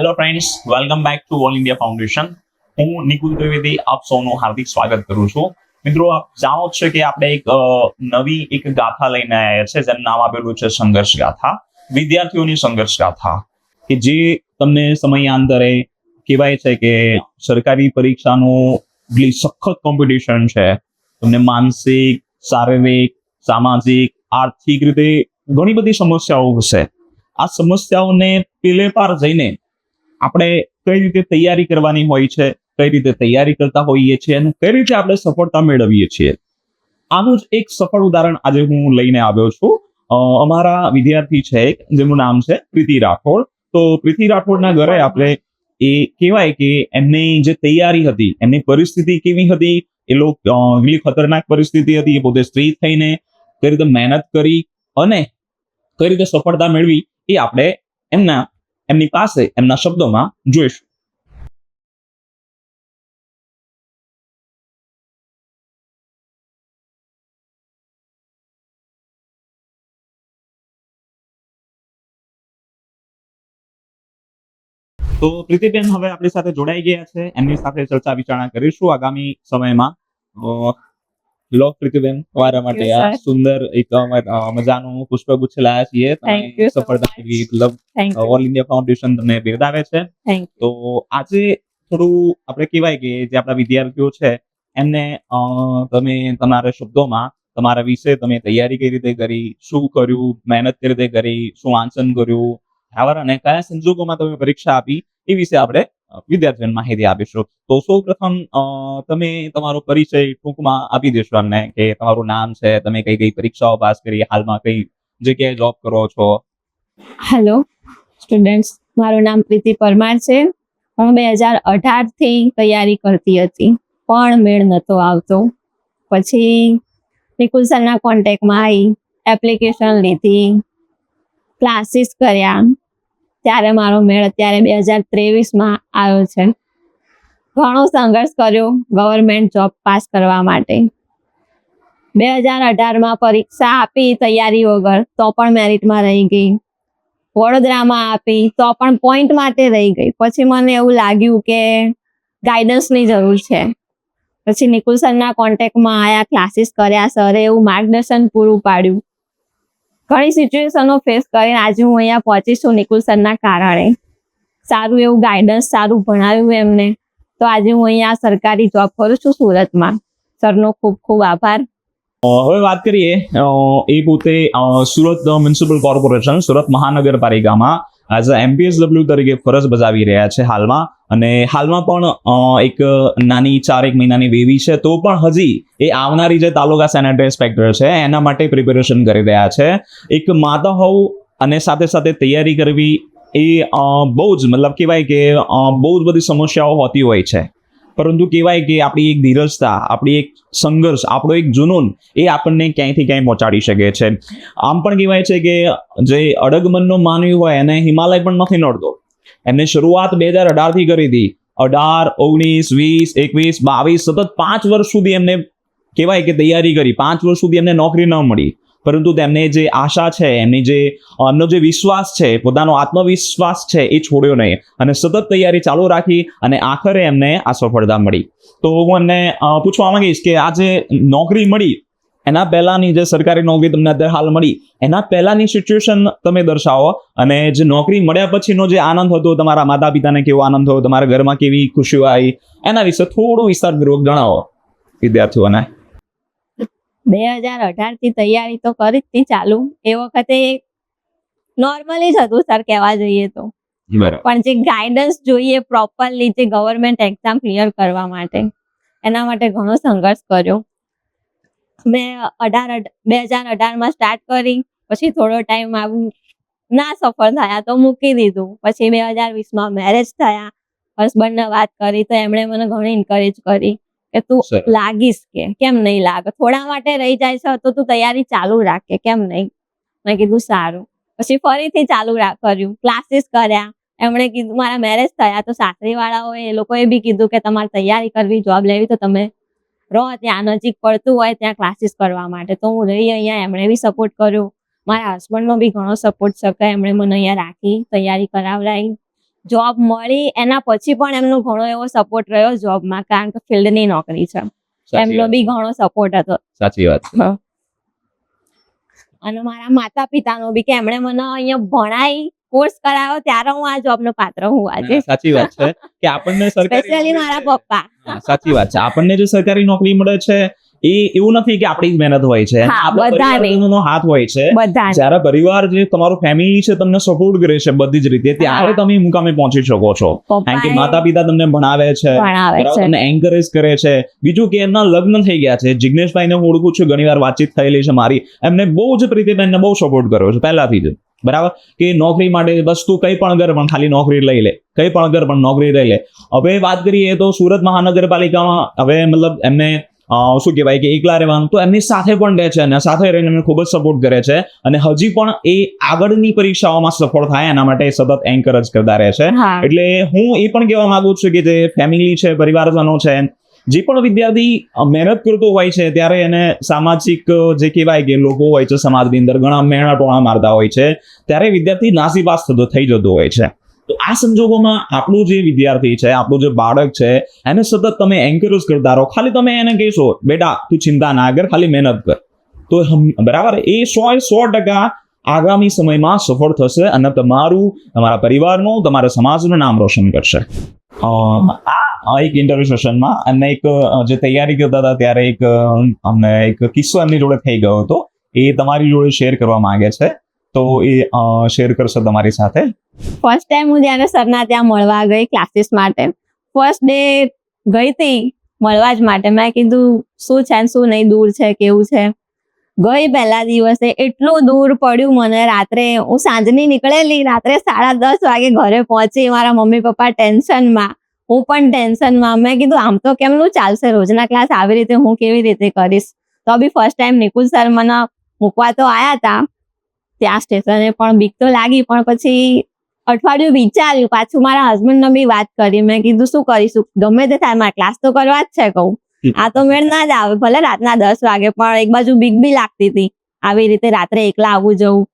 Hello friends welcome back to all India foundation હું નિકુલ ત્રિવેદી આપ સૌનું હાર્દિક સ્વાગત કરું છું. મિત્રો, આપ જાણો છો કે આપણે એક નવી એક ગાથા લઈને આવ્યા છે, જેનું નામ આપેલું છે સંઘર્ષ ગાથા. વિદ્યાર્થીઓની સંઘર્ષ ગાથા. કે જે તમને સમયાંતરે કહેવાય છે કે સરકારી પરીક્ષાનું એટલી સખત કોમ્પિટિશન છે, તમને માનસિક, શારીરિક, સામાજિક, આર્થિક રીતે ઘણી બધી સમસ્યાઓ હશે. આ સમસ્યાઓને પેલે પાર જઈને આપણે કઈ રીતે તૈયારી કરવાની હોય છે, કઈ રીતે તૈયારી કરતા હોઈએ છીએ અને કઈ રીતે આપણે સફળતા મેળવીએ છીએ. આનું જ એક સફળ ઉદાહરણ આજે હું લઈને આવ્યો છું. અમારા વિદ્યાર્થી છે એક જેમનું નામ છે પ્રીતિ રાઠોડ. તો પ્રીતિ રાઠોડના ઘરે આપણે એ કહેવાય કે એમની જે તૈયારી હતી, એમની પરિસ્થિતિ કેવી હતી, એ લોકો એટલી ખતરનાક પરિસ્થિતિ હતી એ પોતે સ્ત્રી થઈને કઈ રીતે મહેનત કરી અને કઈ રીતે સફળતા મેળવી, એ આપણે એમના એમની પાસે એમના શબ્દોમાં જોઈશું. તો પ્રીતિબેન, હવે આપણી સાથે જોડાઈ ગયા છે. એમની સાથે ચર્ચા વિચારણા કરીશું આગામી સમયમાં. લો પ્રીતિબેન તમારા માટે આ સુંદર એક મજાનું પુષ્પગુચ્છ લાયા છીએ. સફળતા. મતલબ ઓલ ઇન્ડિયા ફાઉન્ડેશન તમને બિરદાવે છે. તો આજે થોડું આપણે કહેવાય કે જે આપણા વિદ્યાર્થીઓ છે એમને તમે તમારા શબ્દોમાં તમારા વિશે તમે તૈયારી કઈ રીતે કરી શું કર્યું મહેનત કઈ રીતે કરી શું વાંચન કર્યું બરાબર અને કયા સંજોગોમાં તમે પરીક્ષા આપી એ વિશે આપણે વિદ્યાર્થીઓને માહિતી આપીશું તો સૌ પ્રથમ તમે તમારો પરિચય ટૂંકમાં આપી દેશો અમને કે તમારું નામ છે, તમે કઈ કઈ પરીક્ષાઓ પાસ કરી, હાલમાં કઈ જગ્યાએ જોબ કરો છો? હેલો સ્ટુડન્ટ્સ મારું નામ પ્રીતિ પરમાર છે. હું બે હજાર અઢારથી તૈયારી કરતી હતી, પણ મેળ નહોતો આવતો. પછી નિકુલ સરના કોન્ટેક્ટમાં આવી એપ્લિકેશન લીધી ક્લાસીસ કર્યા. ત્યારે મારો મેળ અત્યારે બે હજાર ત્રેવીસમાં આવ્યો છે. ઘણો સંઘર્ષ કર્યો ગવર્મેન્ટ જોબ પાસ કરવા માટે. બે હજાર અઢારમાં પરીક્ષા આપી તૈયારી વગર તો પણ મેરિટમાં રહી ગઈ. વડોદરામાં આપી તો પણ પોઈન્ટ માટે રહી ગઈ. પછી મને એવું લાગ્યું કે ગાઈડન્સની જરૂર છે. પછી નિકુલ સરના કોન્ટેક્ટમાં આયા ક્લાસીસ કર્યા સરે એવું માર્ગદર્શન પૂરું પાડ્યું. ઘણી સિચ્યુએશનો ફેસ કરીને આજે હું અહીંયા પહોંચી છું નિકુલ સરના કારણે. સારું એવું ગાઈડન્સ સારું ભણાવ્યું એમને. તો આજે હું અહીંયા સરકારી જોબ કરું છું સુરતમાં. સરનો ખૂબ ખૂબ આભાર. હવે વાત કરીએ એ પોતે સુરત મ્યુનિસિપલ કોર્પોરેશન સુરત મહાનગરપાલિકામાં એઝ અ એમપીએસડબલ્યુ તરીકે ફરજ બજાવી રહ્યા છે હાલમાં. અને હાલમાં પણ એક નાની ચાર એક મહિનાની બેબી છે, તો પણ હજી એ આવનારી જે તાલુકા સેનેટરી ઇન્સ્પેક્ટર છે, એના માટે પ્રિપેરેશન કરી રહ્યા છે. એક માતા હોવું અને સાથે સાથે તૈયારી કરવી એ બહુ જ મતલબ કહેવાય કે બહુ જ બધી સમસ્યાઓ હોતી હોય છે. પરંતુ કહેવાય કે આપણી એક ધીરજતા, આપણી એક સંઘર્ષ, આપણો એક જુનૂન એ આપણને ક્યાંયથી ક્યાંય પહોંચાડી શકે છે. આમ પણ કહેવાય છે કે જે અડગમનનો માનવી હોય એને હિમાલય પણ નથી નડતો. એમને શરૂઆત બે હજાર અઢારથી કરી હતી. અઢાર, ઓગણીસ, વીસ, એકવીસ, બાવીસ, સતત પાંચ વર્ષ સુધી એમને કહેવાય કે તૈયારી કરી. પાંચ વર્ષ સુધી એમને નોકરી ન મળી. પરંતુ તેમને જે આશા છે, એમની જે, એમનો જે વિશ્વાસ છે, પોતાનો આત્મવિશ્વાસ છે, એ છોડ્યો નહીં. અને સતત તૈયારી ચાલુ રાખી અને આખરે એમને આ સફળતા મળી. તો હું એમને પૂછવા માંગીશ કે આ જે નોકરી મળી એના પહેલાની જે સરકારી નોકરી તમને અત્યારે હાલ મળી એના પહેલાની સિચ્યુએશન તમે દર્શાવો અને જે નોકરી મળ્યા પછીનો જે આનંદ હતો તમારા માતા પિતાને કેવો આનંદ થયો તમારા ઘરમાં કેવી ખુશીઓ આવી એના વિશે થોડું વિસ્તારપૂર્વક જણાવો વિદ્યાર્થીઓને. બે હજાર અઢારથી તૈયારી તો કરી જ ચાલુ એ વખતે નોર્મલી જ હતું સર કહેવા જઈએ તો. પણ જે ગાઈડન્સ જોઈએ પ્રોપરલી જે ગવર્મેન્ટ એક્ઝામ ક્લિયર કરવા માટે એના માટે ઘણો સંઘર્ષ કર્યો. મેં અઢાર બે હજાર અઢારમાં સ્ટાર્ટ કરી પછી થોડો ટાઈમ આવું ના સફળ થયા તો મૂકી દીધું. પછી બે હજાર વીસમાં મેરેજ થયા હસબન્ડને વાત કરી તો એમણે મને ઘણી ઇન્કરેજ કરી કે તું લાગીશ કે કેમ નહીં લાગે? થોડા માટે રહી જાય છે તો તું તૈયારી ચાલુ રાખે કેમ નહીં? મેં કીધું સારું. પછી ફરીથી ચાલુ કર્યું. ક્લાસીસ કર્યા. એમણે કીધું મારા મેરેજ થયા તો સાસરી વાળાઓએ એ લોકોએ બી કીધું કે તમારે તૈયારી કરવી જોબ લેવી તો તમે રહો ત્યાં નજીક પડતું હોય ત્યાં ક્લાસીસ કરવા માટે. તો હું રહી અહીંયા એમણે બી સપોર્ટ કર્યો. મારા હસબન્ડનો બી ઘણો સપોર્ટ શકાય એમણે મને અહીંયા રાખી તૈયારી કરાવડાવી જોબ મળી એના પછી પણ એમનો ઘણો એવો સપોર્ટ રહ્યો જોબમાં કારણ કે ફિલ્ડની નોકરી છે. એમનો બી ઘણો સપોર્ટ હતો. સાચી વાત. અને મારા માતા પિતાનો બી કે એમણે મને અહીંયા ભણાઈ કોર્સ કરાવ્યો ત્યારે હું આ જોબનો પાત્ર હું આજે. સાચી વાત છે. કે આપણને સ્પેશિયલી મારા પપ્પા. સાચી વાત છે. આપણને જે સરકારી નોકરી મળે છે એ એવું નથી કે આપણી જ મહેનત હોય છે. બધાની. હાથ હોય છે. જ્યારે પરિવાર જે તમારું ફેમિલી છે તમને સપોર્ટ કરે છે બધી જ રીતે ત્યારે તમે મુકામે પહોંચી શકો છો. કારણ કે માતા પિતા તમને ભણાવે છે તમને એન્કરેજ કરે છે. બીજું કે એમના લગ્ન થઈ ગયા છે. જિગ્નેશભાઈને હું ઓળખું છું ઘણી વાર વાતચીત થયેલી છે મારી. એમને બહુ જ પ્રીતિબેનને બહુ સપોર્ટ કર્યો છે પહેલાથી જ. બરાબર? કે નોકરી માટે બસ તું કઈ પણ ઘર પણ ખાલી નોકરી લઈ લે કઈ પણ કર પણ નોકરી લઈ લે. હવે વાત કરીએ તો સુરત મહાનગરપાલિકામાં હવે મતલબ એમને શું કહેવાય કે એકલા રહેવાનું તો એમની સાથે પણ રહે છે? અને સાથે રહીને એમને ખૂબ જ સપોર્ટ કરે છે. અને હજી પણ એ આગળની પરીક્ષાઓમાં સફળ થાય એના માટે સતત એન્કરેજ કરતા રહે છે. એટલે હું એ પણ કહેવા માંગુ છું કે જે ફેમિલી છે પરિવારજનો છે જે પણ વિદ્યાર્થી મહેનત કરતો હોય છે, ત્યારે એને સામાજિક જે કહેવાય કે લોકો હોય છે, સમાજની અંદર ઘણા મેણા ટોણા મારતા હોય છે, ત્યારે વિદ્યાર્થી નાસીપાસ થતો, થઈ જતો હોય છે. તો આ સંજોગોમાં આપણું જે વિદ્યાર્થી છે, આપણું જે બાળક છે, એને સતત તમે એન્કરેજ કરતા રહો. ખાલી તમે એને કહેશો, બેટા, તું ચિંતા ના કર, ખાલી મહેનત કર. તો બરાબર? એ સો સો ટકા આગામી સમયમાં સફળ થશે અને તમારું, તમારા પરિવારનું, તમારા સમાજનું નામ રોશન કરશે. આ એક ઇન્ટરવ્યુ સેશનમાં અને એક જે તૈયારી કરતા હતા ત્યારે એક અમને એક કિસ્સો એમની જોડે થઈ ગયો હતો. એ તમારી જોડે શેર કરવા માંગે છે. તો એ શેર કરશે તમારી સાથે. ફર્સ્ટ ટાઈમ હું જ્યારે સરના ત્યાં મળવા ગઈ ક્લાસીસ માટે ફર્સ્ટ ડે ગઈ હતી મળવા જ માટે. મેં કીધું, શું છે શું નહીં, દૂર છે, કેવું છે? ગઈ પહેલા દિવસે એટલું દૂર પડ્યું મને. રાત્રે હું સાંજની નીકળેલી, રાત્રે સાડા દસ વાગે ઘરે પહોંચી. મારા મમ્મી પપ્પા ટેન્શનમાં હું પણ ટેન્શનમાં મેં કીધું આમ તો કેમનું ચાલશે? રોજના ક્લાસ આવી રીતે હું કેવી રીતે કરીશ? તો બી ફર્સ્ટ ટાઈમ નિકુલ સર મને મૂકવા તો આવ્યા હતા ત્યાં સ્ટેશને પણ બીક તો લાગી પણ પછી અઠવાડિયું વિચાર્યું. પાછું મારા હસબન્ડને બી વાત કરી. મેં કીધું શું કરીશું? ગમે તે થાય મારે ક્લાસ તો કરવા જ છે કહું. આ તો મેળ ના જ આવે. ભલે રાતના દસ વાગે પણ એક બાજુ બીક બી લાગતી હતી. આવી રીતે રાત્રે એકલા આવું જવું.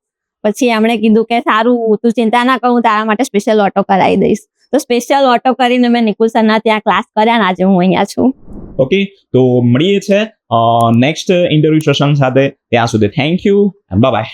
પછી એમણે કીધું કે સારું તું ચિંતા ના કરું તારા માટે સ્પેશિયલ ઓટો કરાવી દઈશ. તો સ્પેશિયલ ઓટો કરીને મેં નિકુલ સરના ત્યાં ક્લાસ કર્યા ને આજે હું અહીંયા છું. ઓકે તો મળીએ છે નેક્સ્ટ ઇન્ટરવ્યુ સેશન સાથે. ત્યાં સુધી થેન્ક યુ બાય